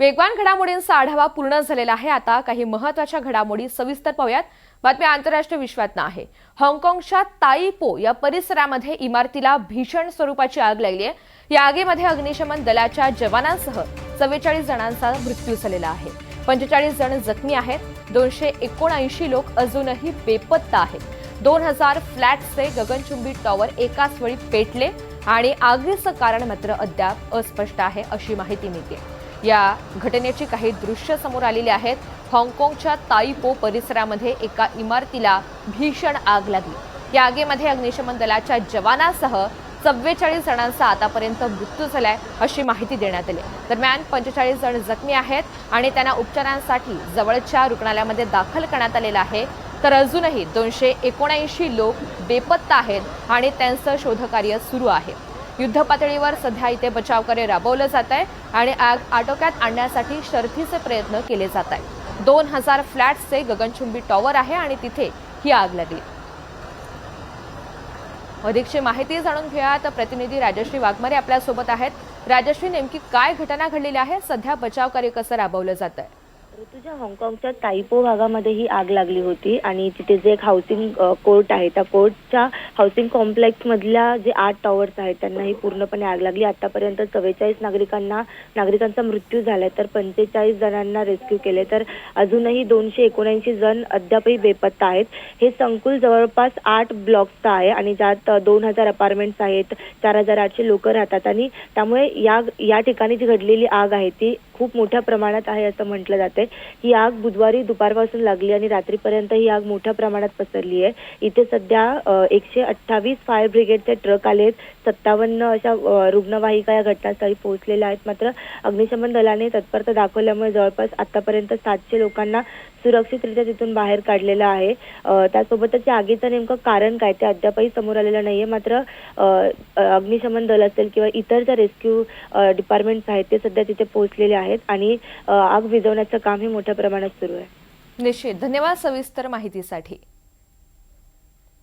वेगवान घडामोडींचा आढावा पूर्ण झालेला आहे. आता काही महत्त्वाच्या घडामोडी सविस्तर पाहूयात. बातमी आंतरराष्ट्रीय विश्वातनं आहे. हाँगकाँगच्या ताईपो या परिसरामध्ये इमारतीला भीषण स्वरूपाची आग लागली आहे. या आगीमध्ये अग्निशमन दलाच्या जवानांसह चव्वेचाळीस जणांचा मृत्यू झालेला आहे. पंचेचाळीस जण जखमी आहेत. दोनशे एकोणऐंशी लोक अजूनही बेपत्ता आहेत. दोन हजार फ्लॅटचे गगनचुंबी टॉवर एकाच वेळी पेटले आणि आगीचं कारण मात्र अद्याप अस्पष्ट आहे अशी माहिती मिळते या घटनेची काही दृश्य समोर आलेली आहेत. हाँगकाँगच्या ताईपो परिसरामध्ये एका इमारतीला भीषण आग लागली. या आगीमध्ये अग्निशमन दलाच्या जवानासह चव्वेचाळीस जणांचा आतापर्यंत मृत्यू झालाय अशी माहिती देण्यात आली. दरम्यान पंचेचाळीस जण जखमी आहेत आणि त्यांना उपचारांसाठी जवळच्या रुग्णालयामध्ये दाखल करण्यात आलेलं आहे. तर अजूनही दोनशे एकोणऐंशी लोक बेपत्ता आहेत आणि त्यांचं शोधकार्य सुरू आहे. युद्ध पातळीवर सध्या इथे बचावकार्य राबवलं जात आहे आणि आग आटोक्यात आणण्यासाठी शर्थीचे प्रयत्न केले जात आहेत. दोन हजार फ्लॅट्सचे गगनचुंबी टॉवर आहे आणि तिथे ही आग लागली. अधिकची माहिती जाणून घेऊया तर प्रतिनिधी राजश्री वाघमारे आपल्यासोबत आहेत. राजश्री नेमकी काय घटना घडलेली आहे? सध्या बचावकार्य कसं राबवलं जात आहे? ऋतुजा हाँगकाँगच्या ताईपो भागामध्ये ही आग लागली होती आणि तिथे जे एक हाऊसिंग कोर्ट आहे त्या कोर्टच्या हाऊसिंग कॉम्प्लेक्स मधल्या जे आठ टॉवर्स आहेत त्यांना ही पूर्णपणे आग लागली. आतापर्यंत चव्वेचाळीस नागरिकांना नागरिकांचा मृत्यू झालाय तर पंचेचाळीस जणांना रेस्क्यू केले. तर अजूनही दोनशे एकोणऐंशी जण अद्यापही बेपत्ता आहेत. हे संकुल जवळपास आठ ब्लॉक्सचं आहे आणि ज्यात दोन हजार अपार्टमेंट्स आहेत चार हजार आठशे लोक राहतात आणि त्यामुळे या या ठिकाणी जी घडलेली आग आहे. ती खूप मोठ्या प्रमाणात आहे असं म्हटलं जाते. ही आग बुधवारी दुपारपासून लागली आणि रात्रीपर्यंत ही आग मोठ्या प्रमाणात पसरली आहे. इथे सध्या एकशे अठ्ठावीस फायर ब्रिगेडचे ट्रक आले आहेत सत्तावन्न अशा रुग्णवाहिका या घटनास्थळी पोहोचलेल्या आहेत. मात्र अग्निशमन दलाने तत्परता दाखवल्यामुळे जवळपास आतापर्यंत सातशे लोकांना सुरक्षितरित्या तिथून बाहेर काढलेलं आहे. त्यासोबतच या आगीचं नेमकं कारण काय? ते अद्यापही समोर आलेलं नाहीये. मात्र अग्निशमन दल असेल किंवा इतर ज्या रेस्क्यू डिपार्टमेंट्स आहेत ते सध्या तिथे पोहोचलेले आहेत आणि आग विझवण्याचं काम हे मोठ्या प्रमाणात सुरू आहे. निश्चित. धन्यवाद सविस्तर माहितीसाठी.